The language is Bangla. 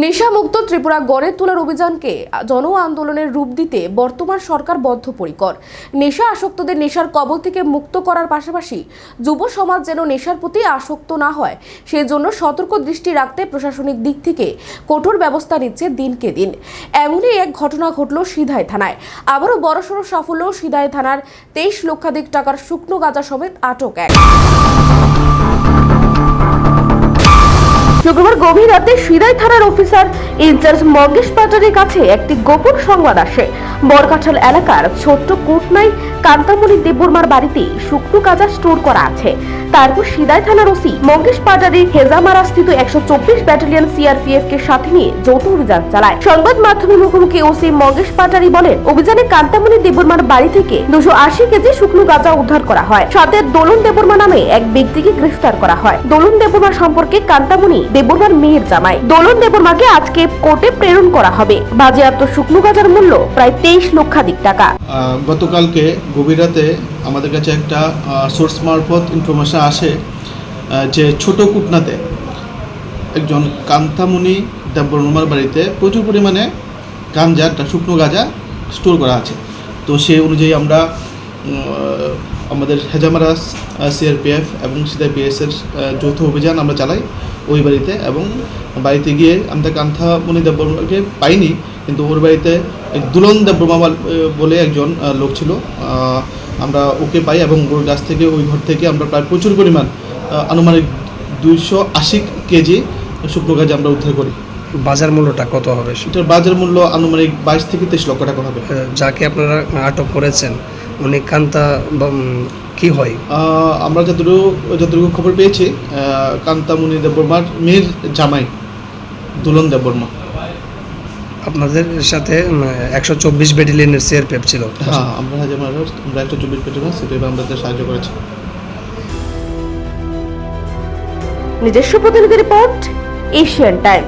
নেশামুক্ত ত্রিপুরা গড়ে তোলার অভিযানকে জন আন্দোলনের রূপ দিতে বর্তমান সরকার বদ্ধপরিকর। নেশা আসক্তদের নেশার কবল থেকে মুক্ত করার পাশাপাশি যুব সমাজ যেন নেশার প্রতি আসক্ত না হয় সেই জন্য সতর্ক দৃষ্টি রাখতে প্রশাসনিক দিক থেকে কঠোর ব্যবস্থা নিচ্ছে দিনকে দিন। এমনই এক ঘটনা ঘটল সিধাই থানায়। আবারও বড়সড় সাফল্য সিধাই থানার তেইশ লক্ষাধিক টাকার শুকনো গাঁজা সমেত আটক এক। শুক্রবার গভীর রাতে সিরাই থানার অফিসার ইনচার্জ মঙ্গেশ পাটারের কাছে একটি গোপন সংবাদ আসে। বরকাঠাল এলাকার ছোট্ট কুটনাই কান্তামণি দেববর্মার বাড়িতে শুকনো কাজা স্টোর করা আছে। তারপর সিদাই থানার ওসি মঙ্গেশ পাটারি হেজামারা স্থিত একশো চব্বিশ ব্যাটালিয়ন সিআরপিএফ কে সাথে নিয়ে যৌথ অভিযান চালায়। সংবাদ মাধ্যমের মুখোমুখি ওসি মঙ্গেশ পাটারি বলেন, অভিযানে কান্তামণি দেববর্মার বাড়ি থেকে দুশো আশি কেজি শুকনো গাঁজা উদ্ধার করা হয়। সাথে দোলন দেববর্মা নামে এক ব্যক্তিকে গ্রেফতার করা হয়। দোলন দেববর্মা সম্পর্কে কান্তামণি দেববর্মার মেয়ের জামাই। দোলন দেববর্মাকে আজকে কোর্টে প্রেরণ করা হবে। বাজেয়াপ্ত শুকনো গাঁজার মূল্য প্রায় তেইশ লক্ষাধিক টাকা। গতকালকে গভীর রাতে আমাদের কাছে একটা সোর্স মারফত ইনফরমেশান আসে যে ছোট কুটনাতে একজন কান্তামণি দেববর্মার বাড়িতে প্রচুর পরিমাণে গাঞ্জা শুকনো গাঁজা স্টোর করা আছে। তো সেই অনুযায়ী আমরা আমাদের হেজামারাস সিআরপিএফ এবং সিদা বিএসের যৌথ অভিযান আমরা চালাই ওই বাড়িতে এবং বাড়িতে গিয়ে আমরা কান্তামণি দেববর্মাকে পাইনি, কিন্তু ওর বাড়িতে দুলন দেববর্মা বল- একজন লোক ছিল আমরা ওকে পাই এবং ওর গাছ থেকে ওই ঘর থেকে আমরা প্রায় প্রচুর পরিমাণ আনুমানিক দুইশো আশি কেজি শুকনো গাছ আমরা উদ্ধার করি। বাজার মূল্যটা কত হবে? এটার বাজার মূল্য আনুমানিক বাইশ থেকে তেইশ লক্ষ টাকা হবে। যাকে আপনারা আটক করেছেন উনি কান্তা কি হয়? আমরা যতটুকু যতটুকু খবর পেয়েছি আহ, কান্তামণি দেববর্মার মেয়ের জামাই দুলন দেববর্মা। আপনাদের সাথে একশো চব্বিশ ব্যাটালিয়নের পেপ ছিল। হ্যাঁ আমরা হাজার আমরা একশো চব্বিশ পেটে সেটা আমাদের সাহায্য করেছি। নিজস্ব প্রতিনিধি রিপোর্ট এশিয়ান টাইম